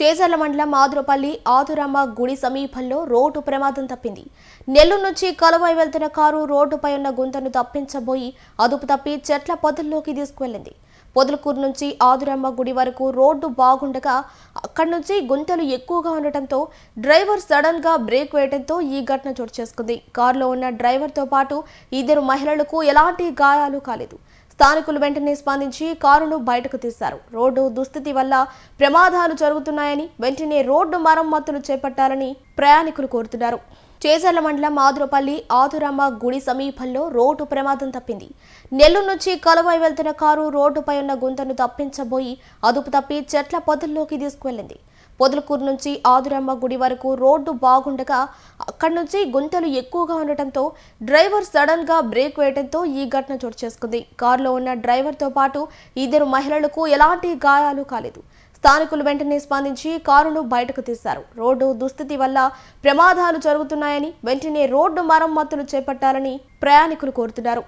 చేజర్ల మండలం ఆదురపల్లి ఆదురమ్మ గుడి సమీపంలో రోడ్డు ప్రమాదం తప్పింది. నెల్లూరు నుంచి కలువై వెళ్తున్న కారు రోడ్డుపై ఉన్న గుంతను తప్పించబోయి అదుపు తప్పి చెట్ల పొదల్లోకి తీసుకువెళ్ళింది. పొదలకూరు నుంచి ఆదురమ్మ గుడి వరకు రోడ్డు బాగుండగా అక్కడి నుంచి గుంతలు ఎక్కువగా ఉండటంతో డ్రైవర్ సడన్గా బ్రేక్ వేయడంతో ఈ ఘటన చోటు చేసుకుంది. కారులో ఉన్న డ్రైవర్తో పాటు ఇద్దరు మహిళలకు ఎలాంటి గాయాలు కాలేదు. స్థానికులు వెంటనే స్పందించి కారును బయటకు తీశారు. రోడ్డు దుస్థితి వల్ల ప్రమాదాలు జరుగుతున్నాయని వెంటనే రోడ్డు మరమ్మతులు చేపట్టాలని ప్రయాణికులు కోరుతున్నారు. చేజర్ల మండలం ఆదురపల్లి ఆదురమ్మ గుడి సమీపంలో రోడ్డు ప్రమాదం తప్పింది. నెల్లూరు నుంచి కలువై వెళ్తున్న కారు రోడ్డుపై ఉన్న గుంతను తప్పించబోయి అదుపు తప్పి చెట్ల పొదల్లోకి తీసుకువెళ్ళింది. పొదలకూరు నుంచి ఆదురమ్మ గుడి వరకు రోడ్డు బాగుండగా అక్కడి నుంచి గుంతలు ఎక్కువగా ఉండటంతో డ్రైవర్ సడన్గా బ్రేక్ వేయడంతో ఈ ఘటన చోటు చేసుకుంది. కారులో ఉన్న డ్రైవర్తో పాటు ఇద్దరు మహిళలకు ఎలాంటి గాయాలు కాలేదు. స్థానికులు వెంటనే స్పందించి కారును బయటకు తీశారు. రోడ్డు దుస్థితి వల్ల ప్రమాదాలు జరుగుతున్నాయని వెంటనే రోడ్డు మరమ్మతులు చేపట్టాలని ప్రయాణికులు కోరుతున్నారు.